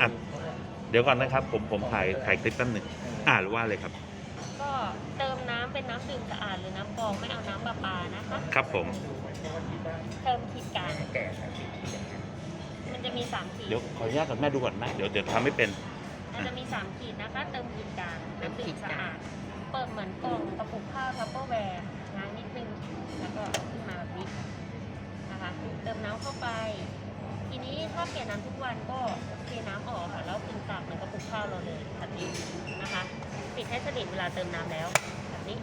อะเดี๋ยวก่อนนะครับ ผมผมถ่ายถ่ายคลิปแป๊บหนึ่งอ่าหรือว่าเลยครับ ก็เติมน้ำเป็นน้ำดื่มสะอาดหรือน้ำกรองไม่เอาน้ำประปานะคะ ครับผม เติมขีดกลางมันจะมีสามขีด เดี๋ยวขออนุญาตกับแม่ดูก่อนนะ เดี๋ยวเดี๋ยวทำไม่เป็น มันจะมีสามขีดนะคะ เติมขีดกลางน้ำดื่มสะอาด เปิดเหมือนกล่องกระปุกข้าวทัพเปอร์แวร์ง้างนิดนึง แล้วก็ขึ้นมาแบบนี้นะคะ เติมน้ำเข้าไป ทีนี้ถ้าเปลี่ยนน้ำทุกวันก็เทน้ำออกค่ะแล้วปิ่นตากเหมือนกระปุกข้าวเราเลยแบบนี้นะคะปิดให้สนิทเวลาเติมน้ำแล้วแบบนี้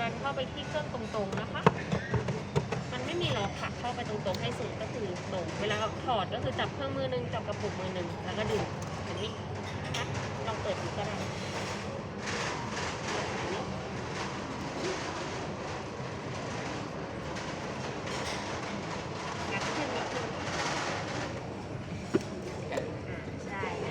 ดันเข้าไปที่เครื่องตรงๆนะคะ มันไม่มีล็อกค่ะเข้าไปตรงๆให้สุดก็คือตรงเวลาถอดก็คือจับเครื่องมือหนึงจับกระปุกมือหนึ่งแล้วก็ดึงแบบนี้นะคะลองเปิดดูก็ได้แบบนี้งัดขึ้นนิดนึงอ่าใช่แ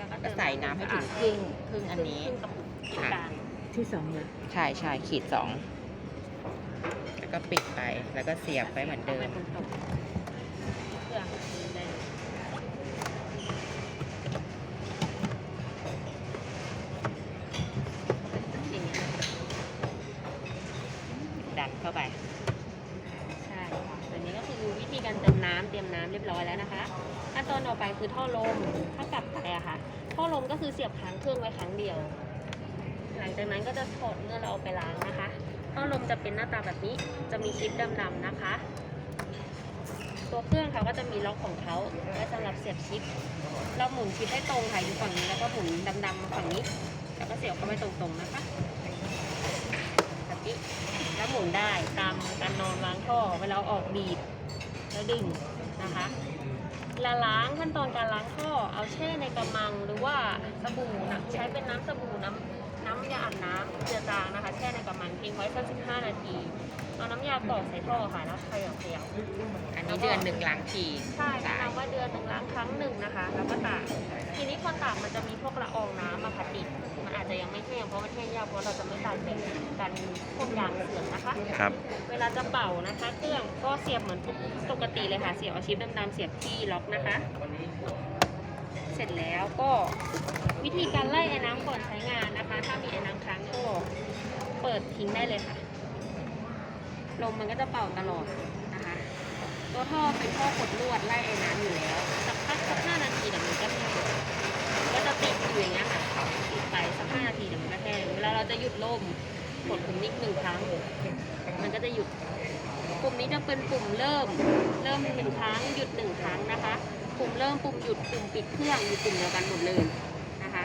ล้ว ก็ก็ใส่น้ำให้ถึงครึ่งครึ่งอันนี้ ครึ่งกระปุกขีดกลางที่สองเลย ใช่ใช่ขีดสองแล้วก็ปิดไปแล้วก็เสียบไว้เหมือนเอาเดิไปมตรงๆเครื่องได้เลยอย่างเงี้ยดันเข้าไปใช่ค่ะ อันนี้ก็คือวิธีการเติมน้ำเตรียมน้ำเรียบร้อยแล้วนะคะขั้นตอนต่อไปคือท่อลมถ้ากลับไปอะค่ะ ท่อลมก็คือเสียบค้างเครื่องไว้ครั้งเดียว หลังจากนั้นก็จะถอดเมื่อเราเอาไปล้างนะคะ ท่อลมจะเป็นหน้าตาแบบนี้จะมีชิปดำๆนะคะ ตัวเครื่องเขาก็จะมีล็อกของเขาไว้สำหรับเสียบชิป เราหมุนชิปให้ตรงค่ะอยู่ฝั่งนี้แล้วก็หมุนดำๆมาฝั่งนี้ แล้วก็เสียบเข้าไปตรงๆนะคะแบบนี้แล้วหมุนได้ตามการนอนล้างท่อเวลาออกบีบ ดึงนะคะเวลาล้างขั้นตอนการล้างท่อเอาแช่ในกระมังหรือว่าสบู่นะใช้เป็นน้ำสบู่น้ำน้ำยาอาบน้ำเจือจางนะคะ แช่ในกระมังทิ้งไว้สักสิบห้านาที เอาน้ำยากรอกใส่ท่อค่ะแล้วเขย่าเขย่าอันนี้เดือนหนึ่งล้างทีใช่แนะนำว่าเดือนหนึ่งล้างครั้งหนึ่งนะคะ แล้วก็ตากทีนี้พอตากมันจะมีพวกละอองน้ำมาพัดติดมันอาจจะยังไม่แห้งเพราะมันแห้งยากเพราะเราจะไม่ตากเป็นกันพวกยางเสื่อมนะคะ ครับ เวลาจะเป่านะคะ เครื่องก็เสียบเหมือนปก ปกติเลยค่ะ เสียบเอาชิปดำๆเสียบที่ล็อกนะคะ เสร็จแล้วก็วิธีการไล่ไอ้น้ำก่อนใช้งานนะคะ ถ้ามีไอ้น้ำค้างก็เปิดทิ้งได้เลยค่ะลมมันก็จะเป่าตลอดนะคะ ตัวท่อเป็นท่อกดลวดไล่ไอ้น้ำอยู่แล้วสักพักสักห้านาทีเดี๋ยวมันก็แห้งมันก็จะติดอยู่อย่างเงี้ยค่ะติดไปสักห้านาทีเดี๋ยวมันก็แห้งเวลาเราจะหยุดลม กดปุ่มนิดหนึ่งครั้ง มันก็จะหยุด ปุ่มนี้จะเป็นปุ่มเริ่ม เริ่มหนึ่งครั้ง หยุดหนึ่งครั้งนะคะ ปุ่มเริ่มปุ่มหยุด ปุ่มปิดเครื่องอยู่ปุ่มเดียวกันหมดเลยนะคะ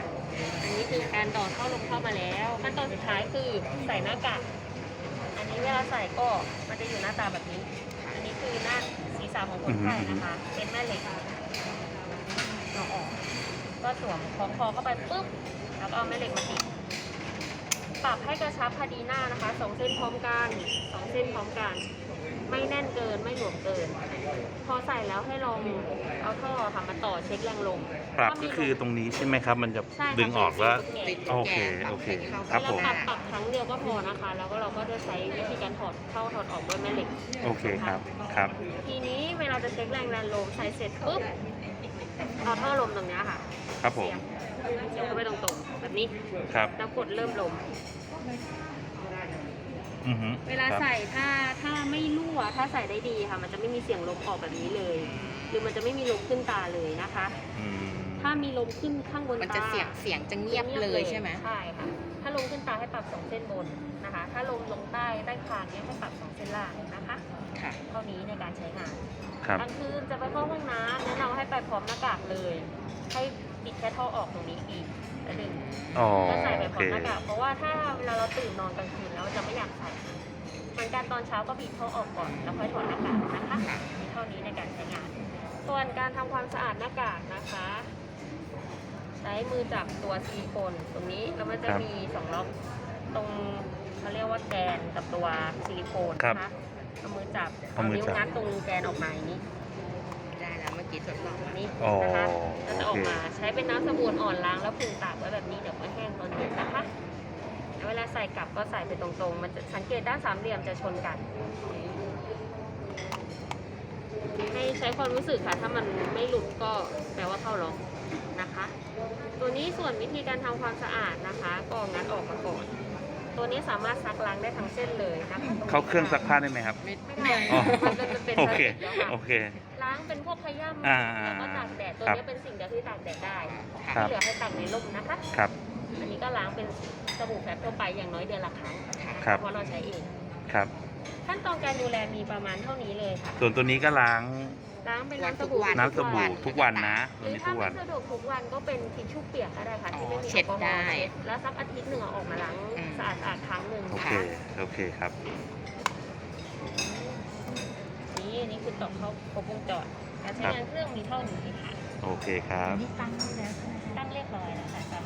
อันนี้คือการต่อเข้าลมเข้ามาแล้ว ขั้นตอนสุดท้ายคือใส่หน้ากาก อันนี้เวลาใส่ก็มันจะอยู่หน้าตาแบบนี้ อันนี้คือหน้าศีรษะของคนไข้นะคะ เป็นแม่เหล็กเราออก ก็สวมคล้องคอเข้าไปปุ๊บ แล้วก็เอาแม่เหล็กมาติด ปรับให้กระชับพอดีหน้านะคะสองเส้นพร้อมกันสองเส้นพร้อมกัน ไม่แน่นเกินไม่หลวมเกิน พอใส่แล้วให้ลองเอาท่อค่ะมาต่อเช็คแรงลมปรับถ้าก็มีคือตรงนี้ใช่ไหมครับ มันจะใช่ค่ะดึงออกแล้วเป็นสีโอเคปรับโอเคให้เข้าครั บผมเวลาปรับปรับครั้งเดียวก็พอนะคะ แล้วก็เราก็จะใช้วิธีการถอดเข้าถอดออกด้วยแม่เหล็ก โอเคครับครับ ทีนี้เวลาจะเช็คแรงดันลมใส่เสร็จปุ๊บเอาท่อลมตรงเนี้ยค่ะครับผม เสียบเสี ยบเข้าไปตรงๆแบบนี้ครับแล้วกดเริ่มลมอือฮึเวลาครับใส่ถ้าถ้าไม่รั่วถ้าใส่ได้ดีค่ะ มันจะไม่มีเสียงลมออกแบบนี้เลย หรือมันจะไม่มีลมขึ้นตาเลยนะคะ อืมถ้ามีลมขึ้นข้างบนมันตาจะเสียงเสียงจะเงียบเลยใช่ไหมใช่ค่ะ ถ้าลมขึ้นตาให้ปรับสองเส้นบนนะคะ ถ้าลมลงใต้ใต้คางเนี้ยให้ปรับสองเส้นล่างนะคะ ค่ะ เท่านี้ในการใช้งาน ครับ กลางคืนจะไปเข้าห้องน้ำแนะนำให้ไปพร้อมหน้ากากเลย ให้ ปิดแค่ท่อออกตรงนี้อีกแล้วดึงอ๋อก็ใส่ไปโอพร้อเคมหน้ากากเพราะว่าถ้าเวลาเราตื่นนอนกลางคืนแล้วจะไม่อยากใส่เหมือนกันตอนเช้าก็บีบท่อออกก่อนแล้วค่อยถอดหน้ากากนะคะค่ะมีเท่านี้ในการใช้งาน ส่วนการทำความสะอาดหน้ากากนะคะ ใช้มือจับตัวซิลิโคนตรงนี้แล้วมันจะครับมีสองล็อกตรงเขาเรียกว่าแกนกับตัวซิลิโคนครับนะคะเอามือจับเอาเอามือนิ้วจับงัดตรงแกนออกมาอย่างนี้ ได้แล้วเมื่อกี้ทดลองตรงนี้อ๋อนะคะแล้วจะออกโอเคมาใช้เป็นน้ำสบู่อ่อนล้างแล้วผึ่งตากไว้แบบนี้เดี๋ยวก็แห้งตอนเย็นนะคะแล้วเวลาใส่กลับก็ใส่ไปตรงๆ มันจะสังเกตด้านสามเหลี่ยมจะชนกันใช้ความรู้สึกค่ะ ถ้ามันไม่หลุดก็แปลว่าเข้าล็อกนะคะ ตัวนี้ส่วนวิธีการทำความสะอาดนะคะ ก็งัดออกมาก่อนตัวนี้สามารถซักล้างได้ทั้งเส้นเลยนะคะเขาเครื่องซักผ้าได้ไหมครับ ไม่ไม่ได้อ๋อมันเป็นมันเป็นโอพลาสเคติกแล้วค่ะโอเคล้างเป็นพวกขย้ำอ่าแล้วก็ตากแดดตัวครับนี้เป็นสิ่งเดียวที่ตากแดดได้ครัที่บ เหลือให้ตากในร่มนะคะ ครับ อันนี้ก็ล้างเป็นสบู่แฟบทั่วไปอย่างน้อยเดือนละครั้งครับ เพราะเราใช้เอง ครับ ขั้นตอนการดูแลมีประมาณเท่านี้เลยค่ะ ส่วนตัวนี้ก็ล้างล้างเป็นน้ำสบู่น้ำสบู่ทุกวันนะหตัวรือนี้ถ้าทุกวัไม่น สะดวกทุกวันก็เป็นทิชชู่เปียกก็ได้ค่ะที่ไม่มีเช็ดแอลกอฮอล์ได้เช็ดแล้วสักอาทิตย์หนึ่งเอาออกมาล้างอืมสะอาดๆครั้งหนึ่งโอเคโอเคครับนี่นี่ คือต่อเข้าครบวงจรการใช้งานเครื่องมีเท่านี้ค่ะ โอเคครับ นี่ตั้งไว้แล้วใช่ไหมคะ ตั้งเรียบร้อยแล้วค่ะ